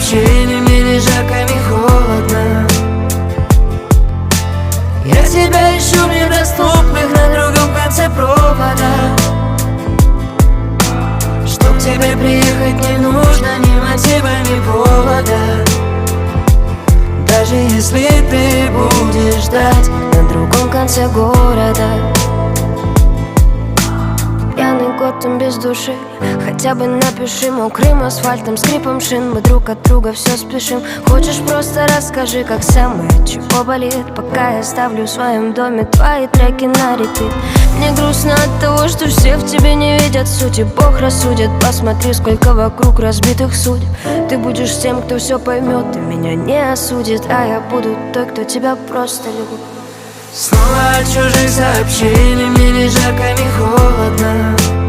去 Там без души. Хотя бы напиши мокрым асфальтом Скрипом шин. Мы друг от друга все спешим. Хочешь просто расскажи, как самое Чего болит, пока я ставлю в своем доме Твои треки на репит. Мне грустно от того, что все в тебе не видят сути. Бог рассудит, посмотри, сколько вокруг разбитых судеб. Ты будешь тем, кто все поймет Ты меня не осудит, а я буду той, кто тебя просто любит. Снова от чужих сообщений Мне не жарко, не холодно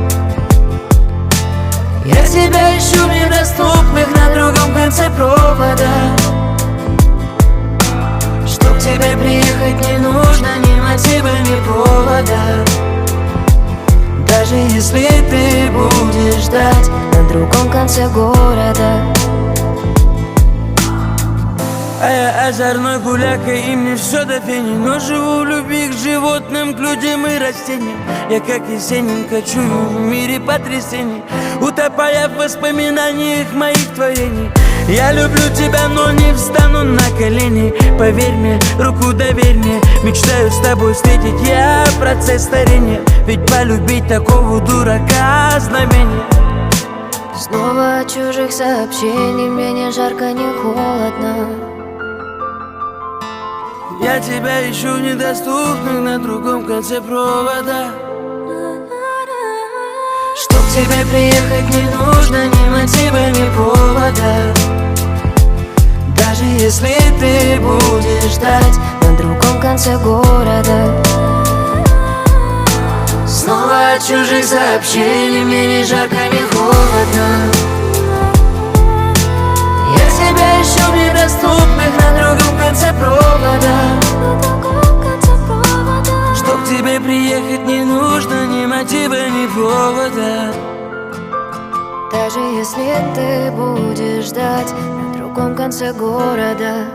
Я тебя ищу в недоступных На другом конце провода. Чтоб тебе приехать не нужно Ни мотива, ни повода. Даже если ты будешь ждать На другом конце города. А я озорной гуляка и мне все до фени Но живу в любви к животным, к людям и растениям. Я как Есенин кочую в мире потрясений Утопая в воспоминаниях моих творений. Я люблю тебя, но не встану на колени. Поверь мне, руку доверь мне. Мечтаю с тобой встретить я процесс старения. Ведь полюбить такого дурака знамение. Снова от чужих сообщений Мне не жарко, не холодно. Я тебя ищу недоступных на другом конце провода Тебе приехать не нужно Ни мотива, ни повода. Даже если ты будешь ждать На другом конце города. Снова от чужих сообщений Мне не жарко, не холодно. Я тебя ищу в недоступных конце города.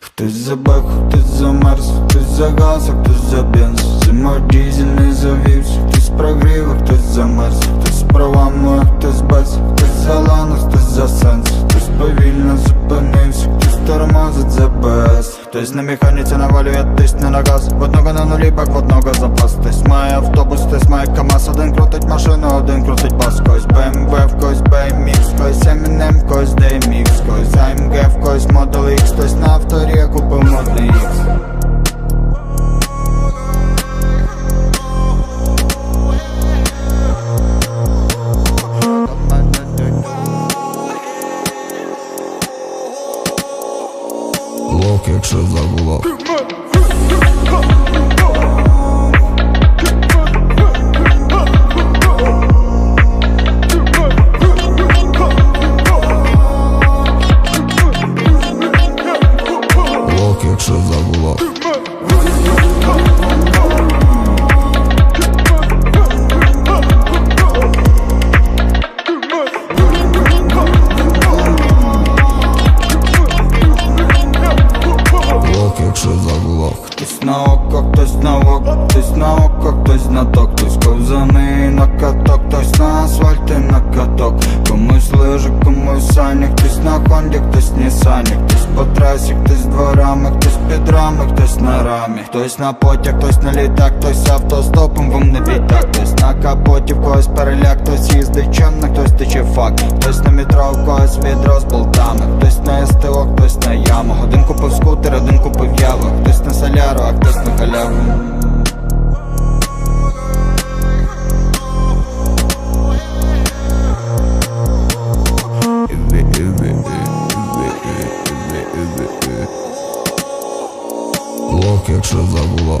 Хтось забак, хтось замерз, хтось за газ, а хтось за бенз. Зимой дизельний завівся, хтось прогрів, а хтось замерз Хтось з правами, а хтось без, за лану, хтось за сенс. Хтось повільно зупинився, хтось тормозить без Хтось на механіці навалює тиск не на газ. В одного на нулі, бак в одного запас. Хтось має автобус, хтось має КамАЗ. Один крутить машину, один крутить бас. Когось BMW, в когось BMX, когось Eminem, когось DMX Когось AMG, в когось Model X Хтось на авторі купив Лок, якщо забуло. Хтось на око, хтось на око, хтось на око, хтось на ток, хтось ковзаний на каток, хтось на асфальті на каток, комусь лижи, комусь сані, хтось на хонді, хтось Нісані, хтось по трасі, хтось дворами, хтось під рами, хтось на рамі, хтось на потяг, хтось на літак, хтось автостопом, вам не хтось на капоті, в когось переляк, хтось їздить чемно, хтось тече факт, хтось на метро, в когось відро з болтами, хтось на СТО, хтось на яму, один купив скутер, один купив яву, хтось на соляру, а хтось на халяву. Лок, якщо забуло.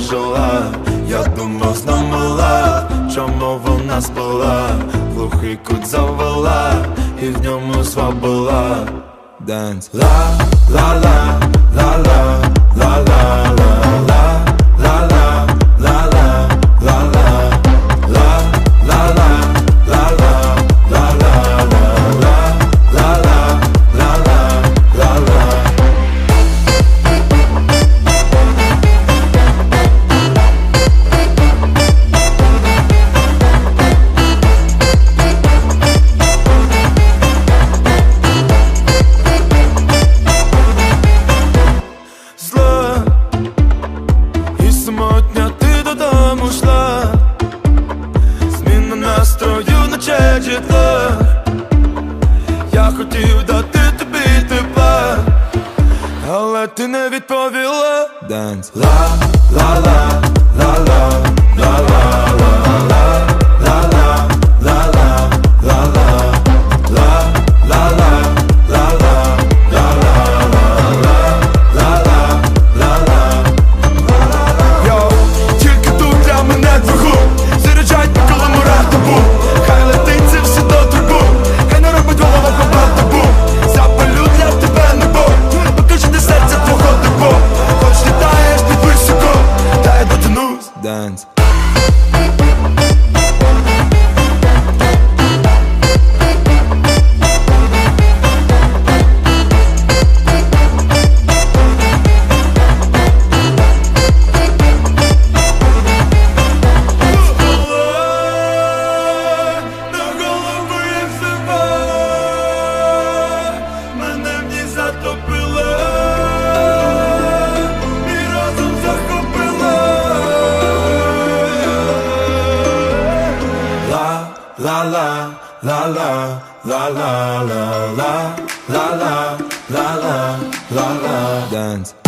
Не зажила, я думав знамила, чому вона спала, глухий кут завела, і в ньому свабила Денс ла, ла, ла, ла, ла, ла, ла, ла, ти не відповіла Dance. Ла, ла, ла, la la la la la dance.